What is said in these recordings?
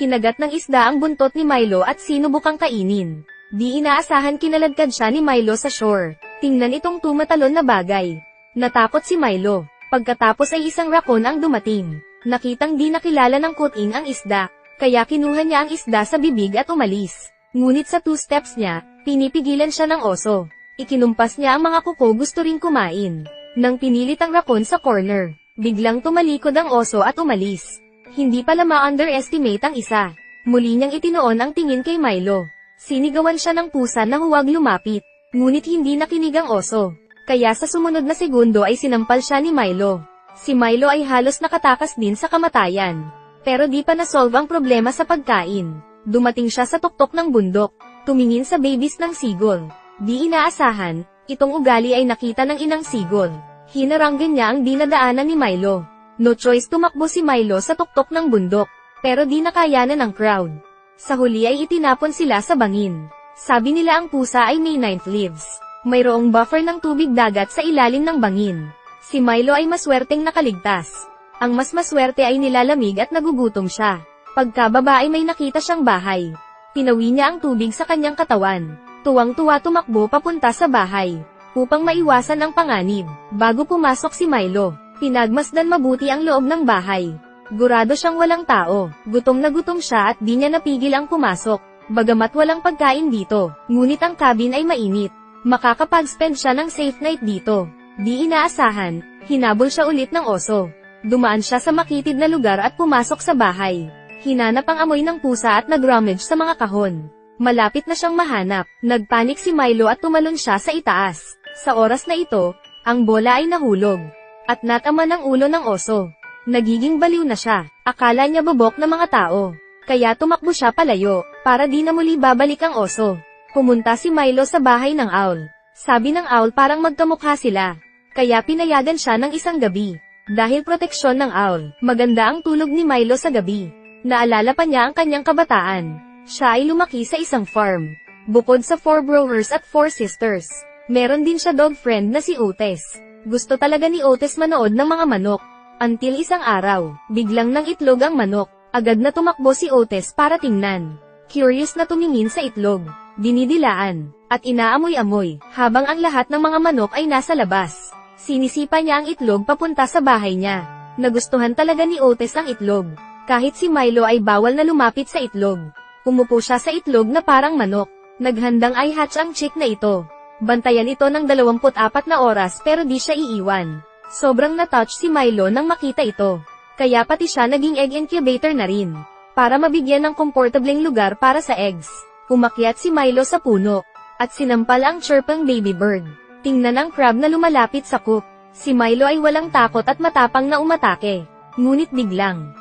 Kinagat ng isda ang buntot ni Milo at sinubukang kainin. Di inaasahan kinaladkad siya ni Milo sa shore. Tingnan itong tumatalon na bagay. Natakot si Milo. Pagkatapos ay isang rakon ang dumating. Nakitang di nakilala ng kuting ang isda, kaya kinuha niya ang isda sa bibig at umalis. Ngunit sa two steps niya, pinipigilan siya ng oso. Ikinumpas niya ang mga kuko gusto ring kumain. Nang pinilit ang rakon sa corner, biglang tumalikod ang oso at umalis. Hindi pala ma-underestimate ang isa. Muli niyang itinoon ang tingin kay Milo. Sinigawan siya ng pusa na huwag lumapit. Ngunit hindi nakinig ang oso. Kaya sa sumunod na segundo ay sinampal siya ni Milo. Si Milo ay halos nakatakas din sa kamatayan. Pero di pa nasolve ang problema sa pagkain. Dumating siya sa tuktok ng bundok. Tumingin sa babies ng sigol. Di inaasahan, itong ugali ay nakita ng inang sigol. Hinaranggan niya ang dinadaanan ni Milo. No choice tumakbo si Milo sa tuktok ng bundok. Pero di nakayanan ng crowd. Sa huli ay itinapon sila sa bangin. Sabi nila ang pusa ay may ninth lives. Mayroong buffer ng tubig dagat sa ilalim ng bangin. Si Milo ay maswerteng nakaligtas. Ang mas maswerte ay nilalamig at nagugutom siya. Pagkababa ay may nakita siyang bahay. Tinawi niya ang tubig sa kanyang katawan. Tuwang-tuwa tumakbo papunta sa bahay. Upang maiwasan ang panganib. Bago pumasok si Milo, pinagmasdan mabuti ang loob ng bahay. Gurado siyang walang tao. Gutom na gutom siya at di niya napigil ang pumasok. Bagamat walang pagkain dito, ngunit ang cabin ay mainit. Makakapag-spend siya ng safe night dito. Di inaasahan, hinabol siya ulit ng oso. Dumaan siya sa makitid na lugar at pumasok sa bahay. Hinanap ang amoy ng pusa at nag-rummage sa mga kahon. Malapit na siyang mahanap, nagpanik si Milo at tumalon siya sa itaas. Sa oras na ito, ang bola ay nahulog. At natama ng ulo ng oso. Nagiging baliw na siya, akala niya bubok na mga tao. Kaya tumakbo siya palayo, para di na muli babalik ang oso. Pumunta si Milo sa bahay ng owl. Sabi ng owl parang magkamukha sila. Kaya pinayagan siya ng isang gabi. Dahil proteksyon ng owl, maganda ang tulog ni Milo sa gabi. Naalala pa niya ang kanyang kabataan. Siya ay lumaki sa isang farm. Bukod sa four brothers at four sisters, meron din siya dog friend na si Otis. Gusto talaga ni Otis manood ng mga manok. Until isang araw, biglang nang itlog ang manok. Agad na tumakbo si Otis para tingnan. Curious na tumingin sa itlog, dinidilaan, at inaamoy-amoy, habang ang lahat ng mga manok ay nasa labas. Sinisipa niya ang itlog papunta sa bahay niya. Nagustuhan talaga ni Otis ang itlog. Kahit si Milo ay bawal na lumapit sa itlog. Umupo siya sa itlog na parang manok. Naghandang ay hatch ang chick na ito. Bantayan ito ng 24 na oras pero di siya iiwan. Sobrang na-touch si Milo nang makita ito. Kaya pati siya naging egg incubator na rin. Para mabigyan ng komportableng lugar para sa eggs. Umakyat si Milo sa puno. At sinampal ang chirpang baby bird. Tingnan ang crab na lumalapit sa coop. Si Milo ay walang takot at matapang na umatake. Ngunit biglang.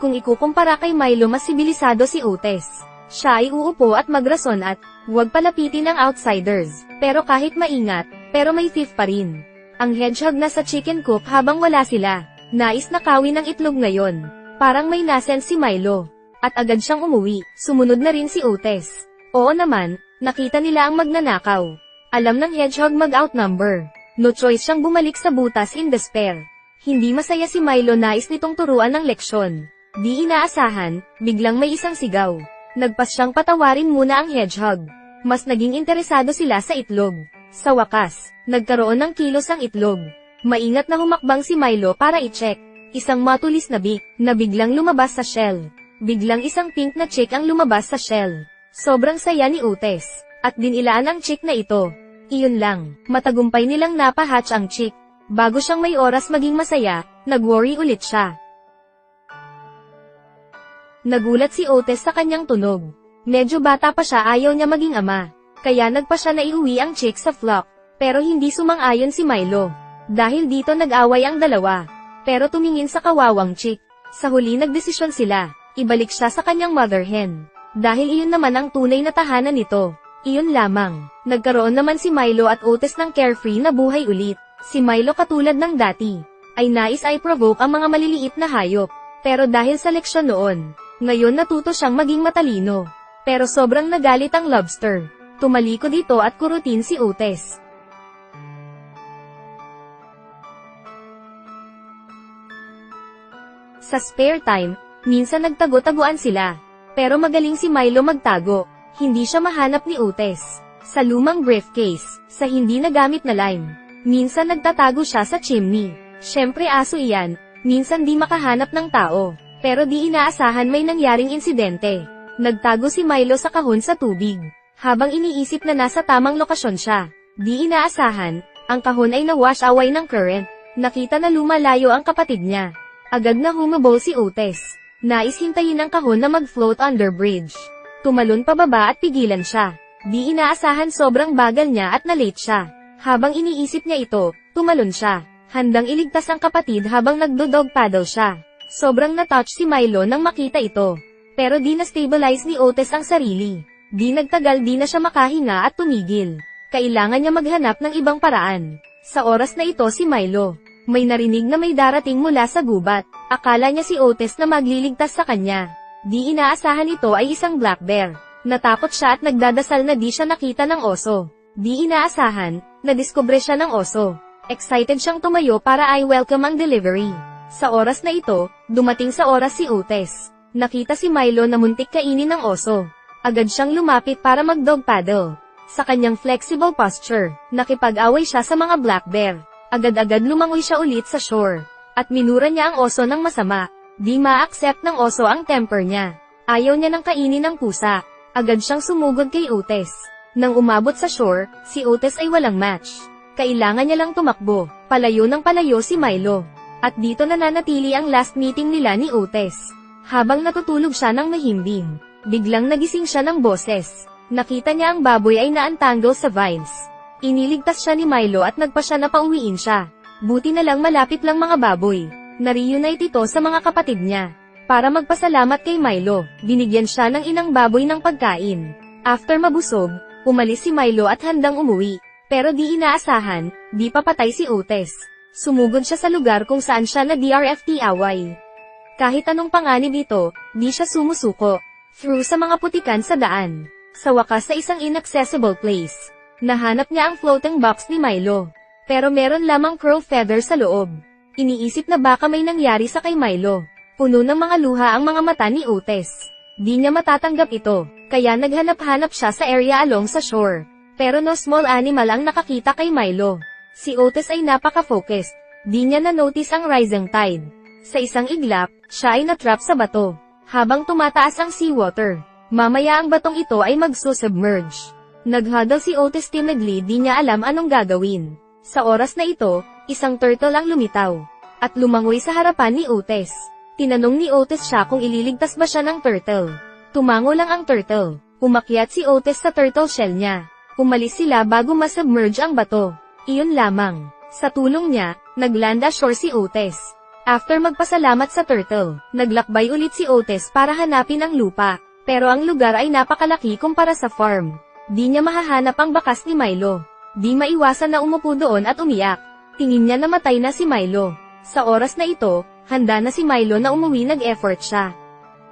Kung ikukumpara kay Milo mas sibilisado si Otis. Siya ay uupo at magrason at, huwag palapitin ang outsiders. Pero kahit maingat, pero may thief pa rin. Ang hedgehog na sa chicken coop habang wala sila. Nais nakawin ng itlog ngayon. Parang may nasen si Milo. At agad siyang umuwi, sumunod na rin si Otis. Oo naman, nakita nila ang magnanakaw. Alam ng hedgehog mag-outnumber. No choice siyang bumalik sa butas in despair. Hindi masaya si Milo nais nitong turuan ng leksyon. Di inaasahan, biglang may isang sigaw. Nagpas siyang patawarin muna ang hedgehog. Mas naging interesado sila sa itlog. Sa wakas, nagkaroon ng kilos ang itlog. Maingat na humakbang si Milo para i-check. Isang matulis na bik, na biglang lumabas sa shell. Biglang isang pink na chick ang lumabas sa shell. Sobrang saya ni Otis. At dinilaan ang chick na ito. Iyon lang, matagumpay nilang napahatch ang chick. Bago siyang may oras maging masaya, nag-worry ulit siya. Nagulat si Otis sa kanyang tunog. Medyo bata pa siya ayaw niya maging ama. Kaya nagpa siya na iuwi ang chick sa flock. Pero hindi sumang-ayon si Milo. Dahil dito nag-away ang dalawa. Pero tumingin sa kawawang chick. Sa huli nagdesisyon sila. Ibalik siya sa kanyang mother hen. Dahil iyon naman ang tunay na tahanan nito. Iyon lamang. Nagkaroon naman si Milo at Otis ng carefree na buhay ulit. Si Milo katulad ng dati. Ay nais ay provoke ang mga maliliit na hayop. Pero dahil sa leksyon noon, ngayon natuto siyang maging matalino. Pero sobrang nagalit ang lobster. Tumalikod ito at kurutin si Otis. Sa spare time, minsan nagtago-taguan sila. Pero magaling si Milo magtago. Hindi siya mahanap ni Otis. Sa lumang briefcase, sa hindi nagamit na lime. Minsan nagtatago siya sa chimney. Siyempre aso iyan, minsan di makahanap ng tao. Pero di inaasahan may nangyaring insidente. Nagtago si Milo sa kahon sa tubig. Habang iniisip na nasa tamang lokasyon siya. Di inaasahan, ang kahon ay nawash away ng current. Nakita na lumalayo ang kapatid niya. Agad na humabol si Otis. Nais hintayin ang kahon na mag-float under bridge. Tumalon pababa at pigilan siya. Di inaasahan sobrang bagal niya at na-late siya. Habang iniisip niya ito, tumalon siya. Handang iligtas ang kapatid habang nagdodog paddle siya. Sobrang na-touch si Milo nang makita ito. Pero di na-stabilize ni Otis ang sarili. Di nagtagal di na siya makahinga at tumigil. Kailangan niya maghanap ng ibang paraan. Sa oras na ito si Milo, may narinig na may darating mula sa gubat. Akala niya si Otis na magliligtas sa kanya. Di inaasahan ito ay isang black bear. Natakot siya at nagdadasal na di siya nakita ng oso. Di inaasahan, nadiskubre siya ng oso. Excited siyang tumayo para ay welcome ang delivery. Sa oras na ito, dumating sa oras si Otis. Nakita si Milo na muntik kainin ng oso. Agad siyang lumapit para mag-dog paddle. Sa kanyang flexible posture, nakipag-away siya sa mga black bear. Agad-agad lumangoy siya ulit sa shore. At minura niya ang oso ng masama. Di ma-accept ng oso ang temper niya. Ayaw niya ng kainin ng pusa. Agad siyang sumugod kay Otis. Nang umabot sa shore, si Otis ay walang match. Kailangan niya lang tumakbo, palayo ng palayo si Milo. At dito nananatili ang last meeting nila ni Otis. Habang natutulog siya ng mahimbing, biglang nagising siya ng boses. Nakita niya ang baboy ay naantangle sa vines. Iniligtas siya ni Milo at nagpa siya na pauwiin siya. Buti na lang malapit lang mga baboy. Na-reunite ito sa mga kapatid niya. Para magpasalamat kay Milo, binigyan siya ng inang baboy ng pagkain. After mabusog, umalis si Milo at handang umuwi. Pero di inaasahan, di papatay si Otis. Sumugod siya sa lugar kung saan siya na DRFT away. Kahit anong panganib ito, di siya sumusuko. Through sa mga putikan sa daan. Sa wakas sa isang inaccessible place. Nahanap niya ang floating box ni Milo. Pero meron lamang crow feather sa loob. Iniisip na baka may nangyari sa kay Milo. Puno ng mga luha ang mga mata ni Otis. Di niya matatanggap ito, kaya naghanap-hanap siya sa area along sa shore. Pero no small animal ang nakakita kay Milo. Si Otis ay napaka-focused. Di niya na-notice ang rising tide. Sa isang iglap, siya ay natrap sa bato. Habang tumataas ang seawater, mamaya ang batong ito ay magsusubmerge. Naghuddle si Otis timidly di niya alam anong gagawin. Sa oras na ito, isang turtle ang lumitaw. At lumangoy sa harapan ni Otis. Tinanong ni Otis siya kung ililigtas ba siya ng turtle. Tumango lang ang turtle. Umakyat si Otis sa turtle shell niya. Umalis sila bago masubmerge ang bato. Iyon lamang. Sa tulong niya, nagland ashore si Otis. After magpasalamat sa turtle, naglakbay ulit si Otis para hanapin ang lupa. Pero ang lugar ay napakalaki kumpara sa farm. Di niya mahahanap ang bakas ni Milo. Di maiwasan na umupo doon at umiyak. Tingin niya namatay na si Milo. Sa oras na ito, handa na si Milo na umuwi nag-effort siya.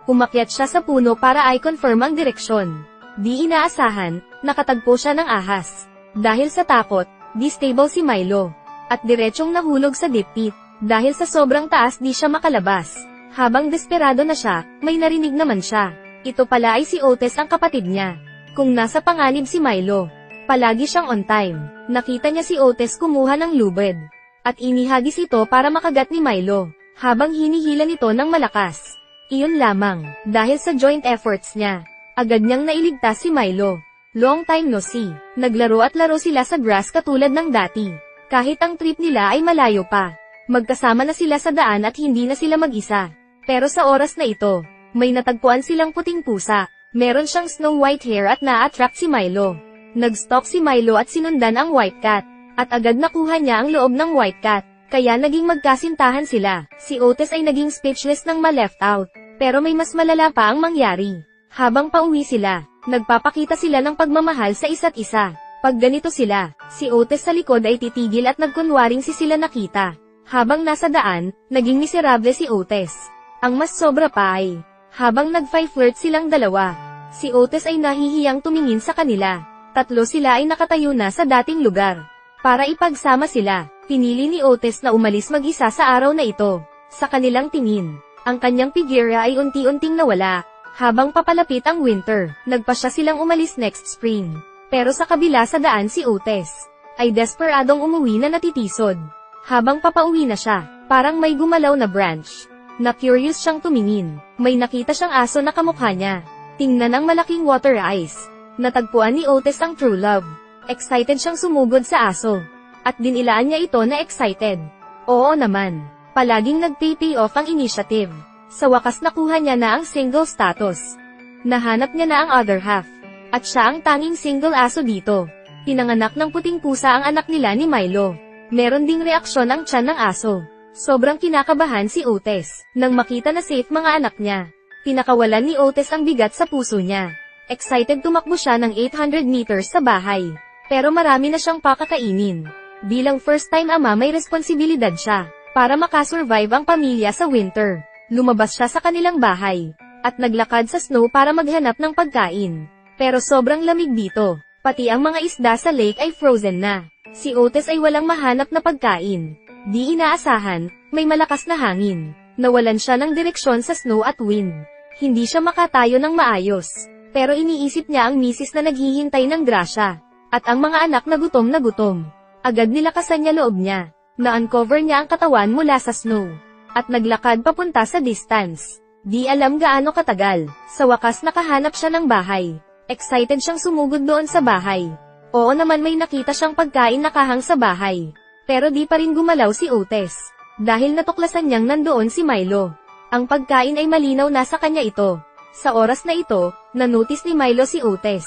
Umakyat siya sa puno para ay confirm ang direksyon. Di inaasahan, nakatagpo siya ng ahas. Dahil sa takot, di stable si Milo. At diretsyong nahulog sa deep pit. Dahil sa sobrang taas di siya makalabas. Habang desperado na siya, may narinig naman siya. Ito pala ay si Otis ang kapatid niya. Kung nasa panganib si Milo, palagi siyang on time. Nakita niya si Otis kumuha ng lubid. At inihagis ito para makagat ni Milo. Habang hinihila nito ng malakas. Iyon lamang, dahil sa joint efforts niya. Agad niyang nailigtas si Milo. Long time no see. Naglaro at laro sila sa grass katulad ng dati. Kahit ang trip nila ay malayo pa. Magkasama na sila sa daan at hindi na sila mag-isa. Pero sa oras na ito, may natagpuan silang puting pusa. Meron siyang snow white hair at na-attract si Milo. Nag-stalk si Milo at sinundan ang white cat. At agad nakuha niya ang loob ng white cat. Kaya naging magkasintahan sila. Si Otis ay naging speechless nang ma-left out. Pero may mas malala pa ang mangyari. Habang pauwi sila, nagpapakita sila ng pagmamahal sa isa't isa. Pag ganito sila, si Otis sa likod ay titigil at nagkunwaring si sila nakita. Habang nasa daan, naging miserable si Otis. Ang mas sobra pa ay, habang nag-flirt silang dalawa, si Otis ay nahihiyang tumingin sa kanila. Tatlo sila ay nakatayo na sa dating lugar. Para ipagsama sila, pinili ni Otis na umalis mag-isa sa araw na ito. Sa kanilang tingin, Ang kanyang pigira ay unti-unting nawala. Habang papalapit ang winter, nagpa siya silang umalis next spring. Pero sa kabila sa daan si Otis, ay desperadong umuwi na natitisod. Habang papauwi na siya, parang may gumalaw na branch. Na curious siyang tumingin, may nakita siyang aso na kamukha niya. Tingnan ang malaking water eyes. Natagpuan ni Otis ang true love. Excited siyang sumugod sa aso. At dinilaan niya ito na excited. Oo naman. Palaging nag-pay off ang initiative. Sa wakas nakuha niya na ang single status. Nahanap niya na ang other half. At siya ang tanging single aso dito. Pinanganak ng puting pusa ang anak nila ni Milo. Meron ding reaksyon ang tiyan ng aso. Sobrang kinakabahan si Otis, nang makita na safe mga anak niya. Pinakawalan ni Otis ang bigat sa puso niya. Excited tumakbo siya ng 800 meters sa bahay. Pero marami na siyang pakakainin. Bilang first time ama may responsibilidad siya, para makasurvive ang pamilya sa winter. Lumabas siya sa kanilang bahay, at naglakad sa snow para maghanap ng pagkain. Pero sobrang lamig dito, pati ang mga isda sa lake ay frozen na. Si Otis ay walang mahanap na pagkain. Di inaasahan, may malakas na hangin. Nawalan siya ng direksyon sa snow at wind. Hindi siya makatayo ng maayos. Pero iniisip niya ang misis na naghihintay ng grasya. At ang mga anak na gutom na gutom. Agad nilakasan niya loob niya. Na-uncover niya ang katawan mula sa snow. At naglakad papunta sa distance. Di alam gaano katagal. Sa wakas nakahanap siya ng bahay. Excited siyang sumugod doon sa bahay. Oo naman may nakita siyang pagkain nakahang sa bahay. Pero di pa rin gumalaw si Otis. Dahil natuklasan niyang nandoon si Milo. Ang pagkain ay malinaw na sa kanya ito. Sa oras na ito, nanotice ni Milo si Otis.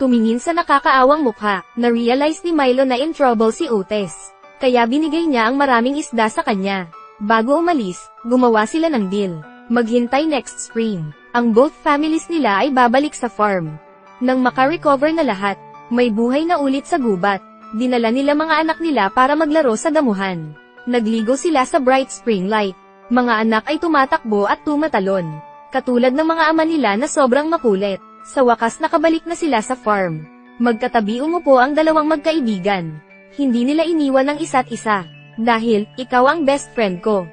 Tumingin sa nakakaawang mukha, na-realize ni Milo na in trouble si Otis. Kaya binigay niya ang maraming isda sa kanya. Bago umalis, gumawa sila ng deal. Maghintay next spring. Ang both families nila ay babalik sa farm. Nang makarecover na lahat, may buhay na ulit sa gubat. Dinala nila mga anak nila para maglaro sa damuhan. Nagligo sila sa bright spring light. Mga anak ay tumatakbo at tumatalon. Katulad ng mga ama nila na sobrang makulit. Sa wakas nakabalik na sila sa farm. Magkatabi umupo ang dalawang magkaibigan. Hindi nila iniwan ang isa't isa. Dahil, ikaw ang best friend ko.